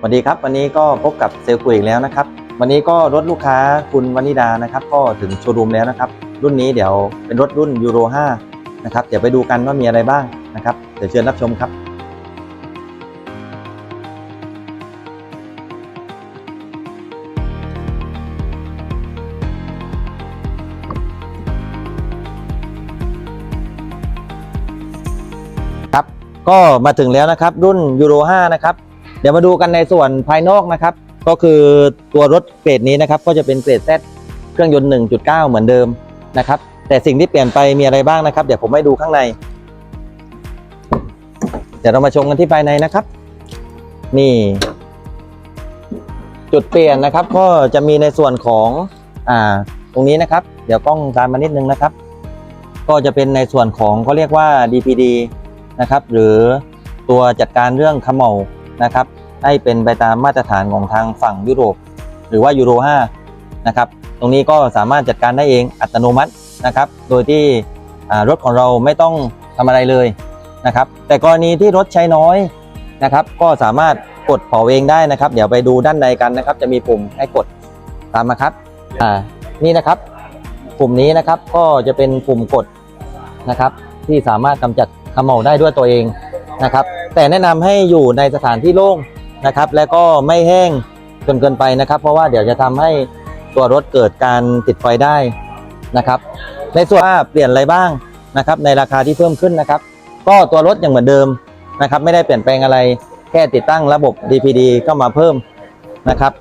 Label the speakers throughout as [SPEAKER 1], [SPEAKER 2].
[SPEAKER 1] สวัสดีครับ วันนี้ก็พบกับเซลล์กุยอีกแล้วนะครับ วันนี้ก็รถลูกค้าคุณวนิดานะครับ ก็ถึงโชว์รูมแล้วนะครับ รุ่นนี้เดี๋ยวเป็นรถรุ่นยูโร5นะครับ เดี๋ยวไปดูกันว่ามีอะไรบ้างนะครับ เดี๋ยวเชิญรับชมครับครับก็มาถึงแล้วนะครับรุ่นยูโร5นะครับ เดี๋ยวมาดูกันในส่วนภายนอกนะครับ ก็คือตัวรถเกรดนี้นะครับ ก็จะเป็นเกรด Z เครื่องยนต์ 1.9 เหมือนเดิมนะครับ แต่สิ่งที่เปลี่ยนไปมีอะไรบ้างนะครับ เดี๋ยวผมให้ดูข้างใน เดี๋ยวเรามาชมกันที่ภายในนะครับ นี่ จุดเปลี่ยนนะครับ ก็จะมีในส่วนของอ่าตรงนี้นะครับ เดี๋ยวกล้องตามมานิดนึงนะครับ ก็จะเป็นในส่วนของเขาเรียกว่า DPD นะครับ หรือตัวจัดการเรื่องขมเหลา นะครับให้เป็นไปตามมาตรฐานของทางฝั่งยุโรป หรือว่ายูโร5นะครับตรงนี้ก็สามารถจัดการได้เองอัตโนมัตินะครับ โดยที่รถของเราไม่ต้องทำอะไรเลยนะครับ แต่กรณีที่รถใช้น้อยนะครับ ก็สามารถกดเผาเองได้นะครับ เดี๋ยวไปดูด้านในกันนะครับ จะมีปุ่มให้กดตามมาครับอ่านี่นะครับปุ่มนี้นะครับก็จะเป็นปุ่มกดนะครับ ที่สามารถกำจัดขมเหลาได้ด้วยตัวเอง นะครับ แต่แนะนำให้อยู่ในสถานที่โล่งนะครับ และก็ไม่แห้งจนเกินไปนะครับ เพราะว่าเดี๋ยวจะทำให้ตัวรถเกิดการติดไฟได้นะครับ ในส่วนว่าเปลี่ยนอะไรบ้างนะครับ ในราคาที่เพิ่มขึ้นนะครับ ก็ตัวรถยังเหมือนเดิมนะครับ ไม่ได้เปลี่ยนแปลงอะไรแค่ติดตั้งระบบ DPD ก็มาเพิ่มนะครับ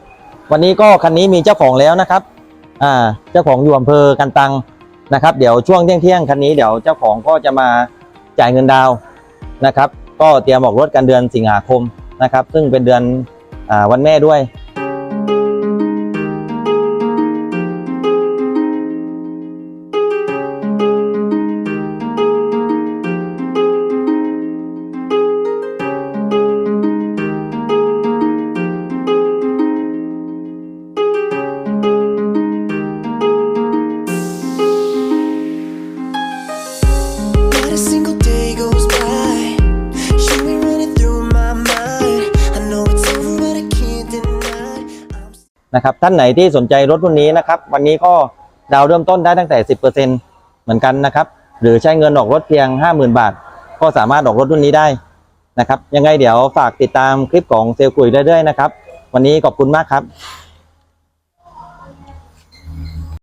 [SPEAKER 1] วันนี้ก็คันนี้มีเจ้าของแล้วนะครับอ่าเจ้าของอยู่อำเภอกันตังนะครับ เดี๋ยวช่วงเที่ยงเที่ยงคันนี้เดี๋ยวเจ้าของก็จะมาจ่ายเงินดาวนะครับ ก็เตรียมออกรถกันเดือนสิงหาคมนะครับ ซึ่งเป็นเดือนอวันแม่ด้วย นะครับท่านไหนที่สนใจรถรุ่นนี้นะครับวันนี้ก็ดาวน์เริ่มต้นได้ตั้งแต่ 10%เหมือนกันนะครับหรือใช้เงินออกรถเพียง 50,000 บาท ก็สามารถออกรถรุ่นนี้ได้นะครับยังไงเดี๋ยวฝากติดตามคลิปของเซลล์กุยเรื่อยๆนะครับวันนี้ขอบคุณมากครับ